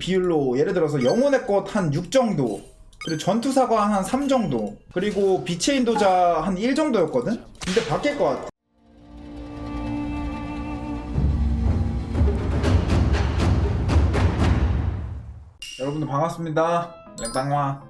비율로 예를 들어서 영혼의 꽃 한 6 정도 그리고 전투사과 한 3 정도 그리고 빛의 인도자 한 1 정도였거든? 근데 바뀔 것 같아. 여러분들 반갑습니다. 랭땅마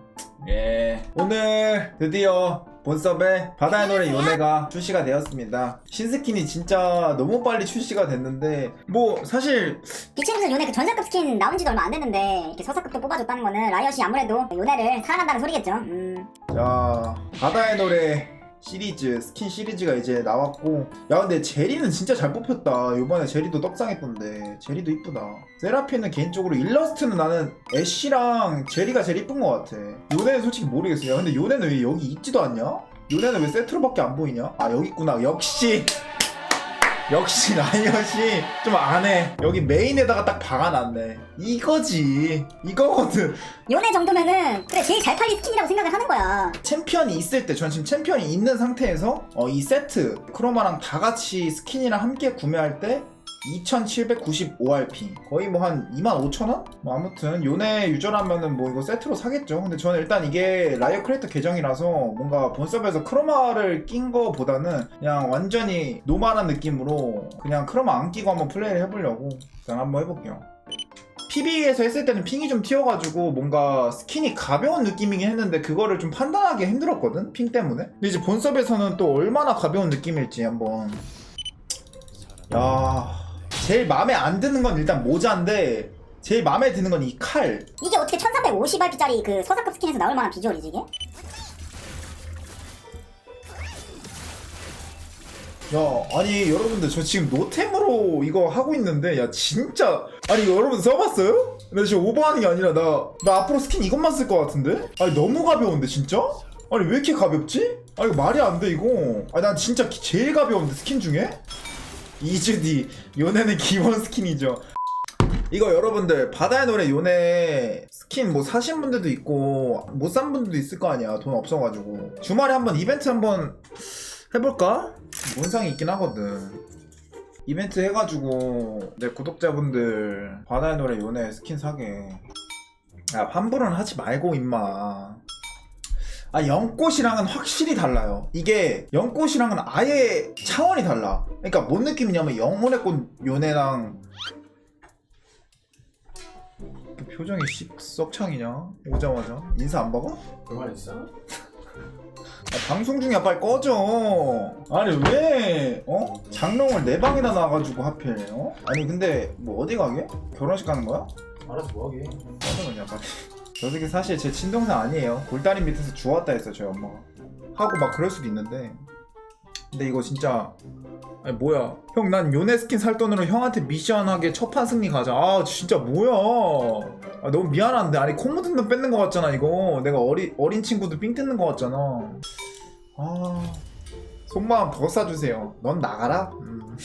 예. 오늘 드디어 본섭의 바다의 노래 요네가 출시가 되었습니다 신스킨이 진짜 너무 빨리 출시가 됐는데 뭐 사실 무슨 요네 그 전설급 스킨 나온 지도 얼마 안 됐는데 이렇게 서사급도 뽑아줬다는 거는 라이엇이 아무래도 요네를 사랑한다는 소리겠죠. 음. 자 바다의 노래 시리즈 스킨 시리즈가 이제 나왔고. 야 근데 제리는 진짜 잘 뽑혔다. 요번에 제리도 떡상했던데. 제리도 이쁘다. 세라핀은 개인적으로 일러스트는 나는 애쉬랑 제리가 제일 이쁜 것 같아. 요네는 솔직히 모르겠어 야 근데 요네는 왜 여기 있지도 않냐? 요네는 왜 세트로밖에 안 보이냐? 아 여기 있구나. 역시 역시 라이엇이 좀 안해. 여기 메인에다가 딱 박아놨네. 이거지. 이거거든. 요네 정도면은 그래 제일 잘 팔린 스킨이라고 생각을 하는 거야. 챔피언이 있을 때, 전 지금 챔피언이 있는 상태에서 어, 이 세트 크로마랑 다 같이 스킨이랑 함께 구매할 때 2,795RP 거의 뭐 한 25,000원? 뭐 아무튼 요네 유저라면은 뭐 이거 세트로 사겠죠. 근데 저는 일단 이게 라이어 크리에이터 계정이라서 뭔가 본섭에서 크로마를 낀 거보다는 그냥 완전히 노멀한 느낌으로 그냥 크로마 안 끼고 한번 플레이를 해보려고 일단 한번 해볼게요. PB에서 했을 때는 핑이 좀 튀어가지고 뭔가 스킨이 가벼운 느낌이긴 했는데 그거를 좀 판단하기 힘들었거든 핑 때문에. 근데 이제 본섭에서는 또 얼마나 가벼운 느낌일지 한번. 야 제일 마음에 안 드는 건 일단 모자인데 제일 마음에 드는 건 이 칼 이게 어떻게 1350RP짜리 그 서사급 스킨에서 나올 만한 비주얼이지 이게? 야, 아니 여러분들 저 지금 노템으로 이거 하고 있는데 야 진짜 아니 이거 여러분 써봤어요? 나 지금 오버하는 게 아니라 나 나 앞으로 스킨 이것만 쓸 것 같은데? 아니 너무 가벼운데 진짜? 아니 왜 이렇게 가볍지? 아 이거 말이 안 돼 이거 아니 난 진짜 기- 제일 가벼운데 스킨 중에? 이즈디 요네는 기본 스킨이죠. 이거 여러분들 바다의 노래 요네 스킨 뭐 사신 분들도 있고 못 산 분들도 있을 거 아니야 돈 없어가지고. 주말에 한번 이벤트 한번 해볼까? 문상이 있긴 하거든. 이벤트 해가지고 내 구독자분들 바다의 노래 요네 스킨 사게. 야 환불은 하지 말고 임마 아 연꽃이랑은 확실히 달라요 이게 연꽃이랑은 아예 차원이 달라 그러니까 뭔 느낌이냐면 영혼의 꽃 요네랑 그 표정이 썩창이냐 오자마자 인사 안 박아? 그만 있어? 아, 방송 중에 빨리 꺼져. 아니 왜? 어? 장롱을 내 방에다 놔가지고 하필. 어? 아니 근데 뭐 어디 가게? 결혼식 가는 거야? 알아서 뭐하게 꺼져 그냥 빨리. 저 새끼 사실 제 친동생 아니에요. 골다리 밑에서 주웠다 했어 저희 엄마가. 하고 막 그럴 수도 있는데. 근데 이거 진짜 아니 뭐야. 형 난 요네 스킨 살 돈으로 형한테 미션하게 첫판 승리 가자. 아 진짜 뭐야. 아 너무 미안한데. 아니 코 묻은 돈 뺏는 거 같잖아 이거. 내가 어리, 어린 친구도 삥 뜯는 거 같잖아. 아 속마음 더 싸주세요. 넌 나가라? 음.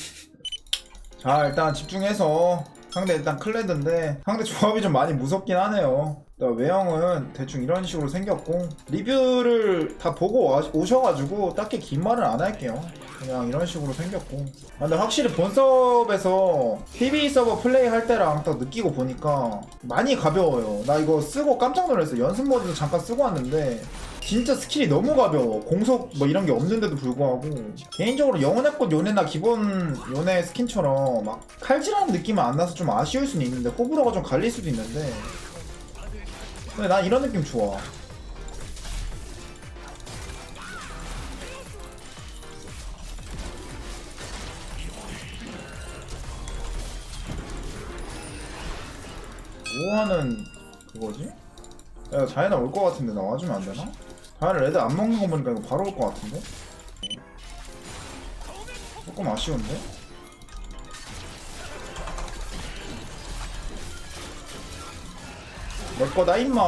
자 일단 집중해서. 상대 일단 클레드인데. 상대 조합이 좀 많이 무섭긴 하네요 외형은 대충 이런 식으로 생겼고 리뷰를 다 보고 와- 오셔가지고 딱히 긴 말은 안 할게요. 그냥 이런 식으로 생겼고. 아, 근데 확실히 본섭에서 PB 서버 플레이 할 때랑 딱 느끼고 보니까 많이 가벼워요. 나 이거 쓰고 깜짝 놀랐어 연습 모드도 잠깐 쓰고 왔는데 진짜 스킬이 너무 가벼워. 공속 뭐 이런 게 없는데도 불구하고. 개인적으로 영혼의 꽃 요네나 기본 요네 스킨처럼 막 칼질하는 느낌은 안 나서 좀 아쉬울 수는 있는데 호불호가 좀 갈릴 수도 있는데 근데 난 이런 느낌 좋아 뭐하는 그거지? 야 자이나 올것 같은데 나 와주면 안 되나? 자이나 레드 안 먹는 거 보니까 이거 바로 올 것 같은데? 조금 아쉬운데? 내 거다 임마.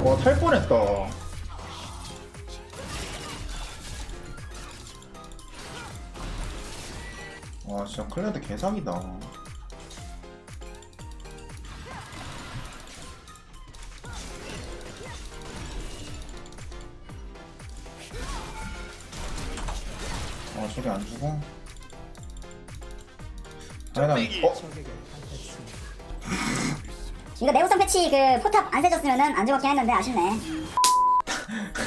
와탈 뻔했다. 와 진짜 클레드 개사기다. 아 저게 안 죽어? 아니 난 어? 이거 네오선 패치 그 포탑 안 세졌으면은 안 죽었긴 했는데 아쉽네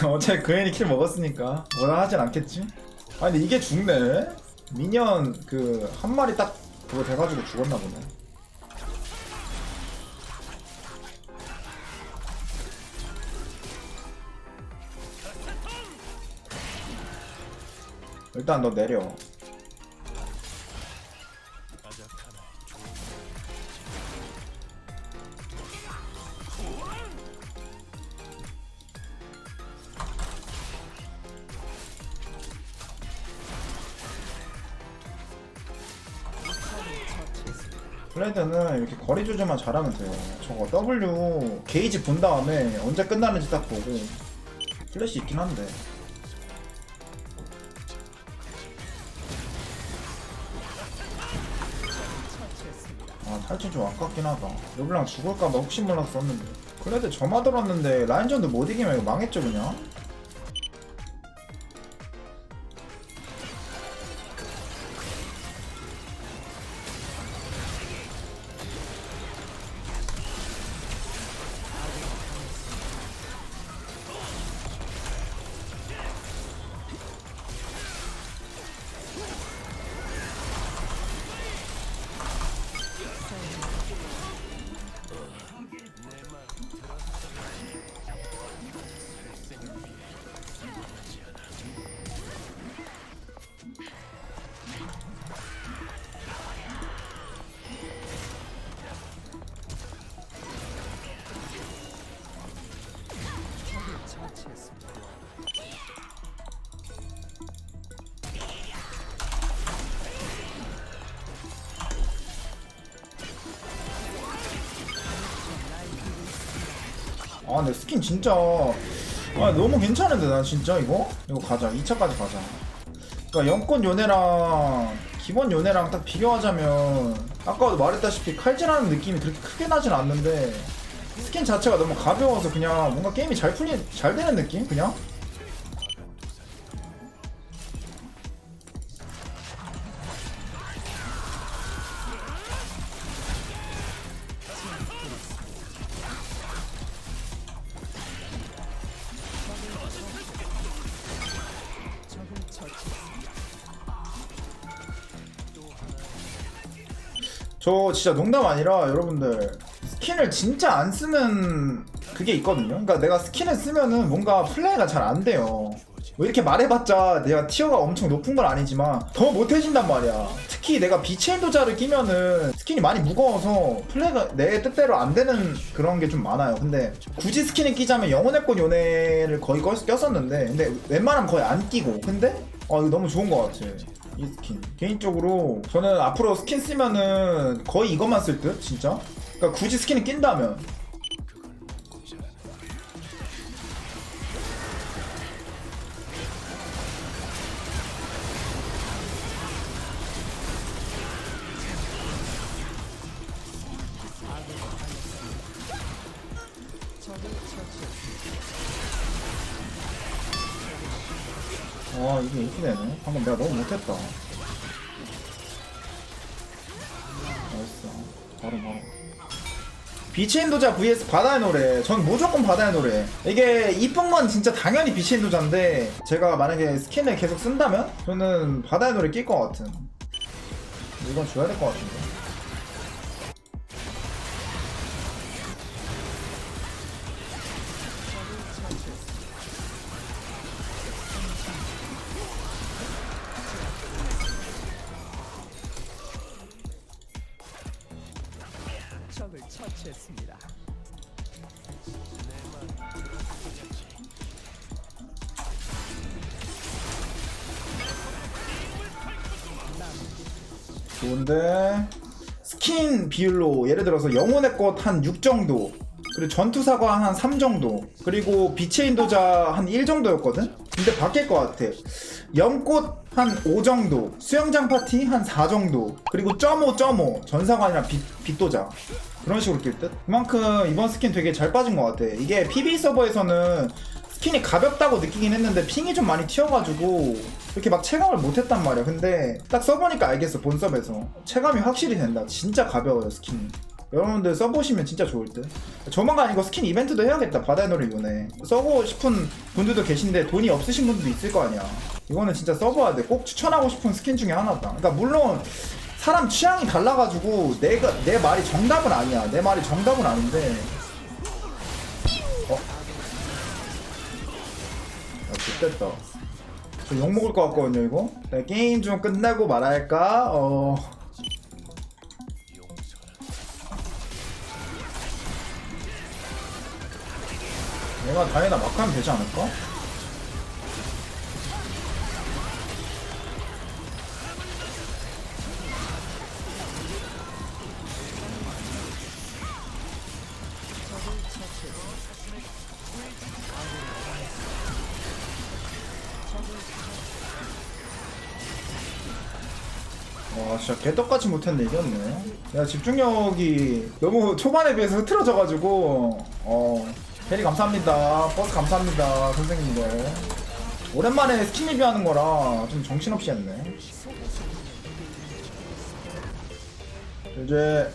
어차피 그 애니 킬 먹었으니까 뭐라 하진 않겠지? 아 근데 이게 죽네? 미니언 그 한 마리 딱 그거 돼가지고 죽었나 보네 일단 너 내려 블레이드는 이렇게 거리 조절만 잘하면 돼요. 저거 W 게이지 본 다음에 언제 끝나는지 딱 보고 플래시 있긴 한데. 아 탈진 좀 아깝긴 하다. 르블랑 죽을까봐 혹시 몰라서 썼는데. 그래도 저마 들었는데 라인전도 못 이기면 이거 망했죠 그냥. 아 근데 스킨 진짜. 아 너무 괜찮은데 난 진짜 이거? 이거 가자. 2차까지 가자. 그러니까 영권 요네랑 기본 요네랑 딱 비교하자면 아까도 말했다시피 칼질하는 느낌이 그렇게 크게 나진 않는데 스킨 자체가 너무 가벼워서 그냥 뭔가 게임이 잘 풀리 잘 되는 느낌? 그냥 저 진짜 농담 아니라 여러분들 스킨을 진짜 안 쓰는 그게 있거든요. 그러니까 내가 스킨을 쓰면은 뭔가 플레이가 잘 안 돼요. 뭐 이렇게 말해봤자 내가 티어가 엄청 높은 건 아니지만 더 못해진단 말이야. 특히 내가 비체인 도자를 끼면은 스킨이 많이 무거워서 플레이가 내 뜻대로 안 되는 그런 게 좀 많아요. 근데 굳이 스킨을 끼자면 영혼의 꽃 요네를 거의 껴- 꼈었는데 근데 웬만하면 거의 안 끼고 근데 어 이거 너무 좋은 것 같아. 이 스킨. 개인적으로 저는 앞으로 스킨 쓰면은 거의 이것만 쓸 듯 진짜? 그러니까 굳이 스킨을 낀다면 와 이게 이렇게 되네. 방금 내가 너무 못했다. 나이스. 바로 바로. 비치인 도자 vs 바다의 노래. 전 무조건 바다의 노래. 이게 이쁜 건 진짜 당연히 비치인 도자인데 제가 만약에 스킨을 계속 쓴다면 저는 바다의 노래 낄 것 같은. 이건 줘야 될 것 같은데 좋은데 스킨 비율로 예를 들어서 영혼의 꽃 한 6 정도 그리고 전투사관 한3 정도 그리고 빛의 인도자 한 1 정도였거든? 근데 바뀔 것 같아 영꽃 한 5 정도 수영장 파티 한 4 정도 그리고 점오 점오 전사관이랑 빛, 빛도자 그런 식으로 낄 듯? 그만큼 이번 스킨 되게 잘 빠진 것 같아 이게 PB 서버에서는 스킨이 가볍다고 느끼긴 했는데 핑이 좀 많이 튀어가지고 이렇게 막 체감을 못했단 말이야. 근데 딱 써보니까 알겠어 본섭에서. 체감이 확실히 된다. 진짜 가벼워요 스킨이. 여러분들 써보시면 진짜 좋을 듯. 조만간 이거 스킨 이벤트도 해야겠다 바다의 노래 요네 써고 싶은 분들도 계신데 돈이 없으신 분들도 있을 거 아니야. 이거는 진짜 써봐야 돼 꼭 추천하고 싶은 스킨 중에 하나다. 그러니까 물론 사람 취향이 달라가지고 내가 내 말이 정답은 아니야. 내 말이 정답은 아닌데 됐다 저 욕먹을 것 같거든요 이거 네, 게임 좀 끝내고 말할까? 어... 내가 다이나 막 하면 되지 않을까? 와 진짜 개떡같이 못했네 이겼네. 내가 집중력이 너무 초반에 비해서 흐트러져가지고 어 페리 감사합니다. 버스 감사합니다 선생님들. 오랜만에 스킨 리뷰하는 거라 좀 정신없이 했네. 이제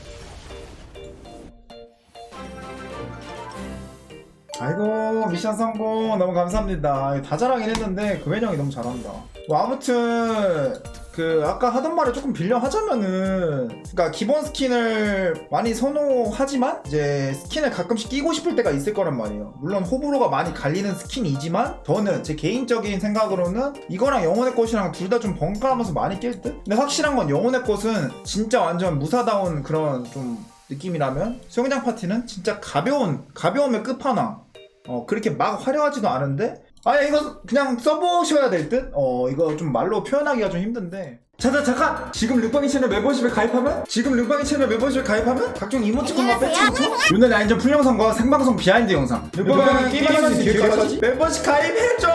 아이고 미션 성공. 너무 감사합니다. 다 잘하긴 했는데 금혜령이 너무 잘한다. 뭐 아무튼 그 아까 하던 말을 조금 빌려 하자면은 그러니까 기본 스킨을 많이 선호하지만 이제 스킨을 가끔씩 끼고 싶을 때가 있을 거란 말이에요 물론 호불호가 많이 갈리는 스킨이지만 저는 제 개인적인 생각으로는 이거랑 영혼의 꽃이랑 둘 다 좀 번갈아가면서 많이 낄 듯? 근데 확실한 건 영혼의 꽃은 진짜 완전 무사다운 그런 좀 느낌이라면 수영장 파티는 진짜 가벼운 가벼움의 끝판왕 어 그렇게 막 화려하지도 않은데 아니 이거 그냥 써보셔야 될 듯? 어 이거 좀 말로 표현하기가 좀 힘든데. 잠깐 잠깐 지금 르빵이 채널 멤버십에 가입하면? 지금 르빵이 채널 멤버십에 가입하면? 각종 이모티콘과 배치부터 오늘 라인전 풀영상과 생방송 비하인드 영상. 르빵이 게임하는 기획까지? 멤버십 가입해줘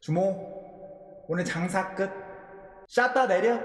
주모 오늘 장사 끝. 샷다 내려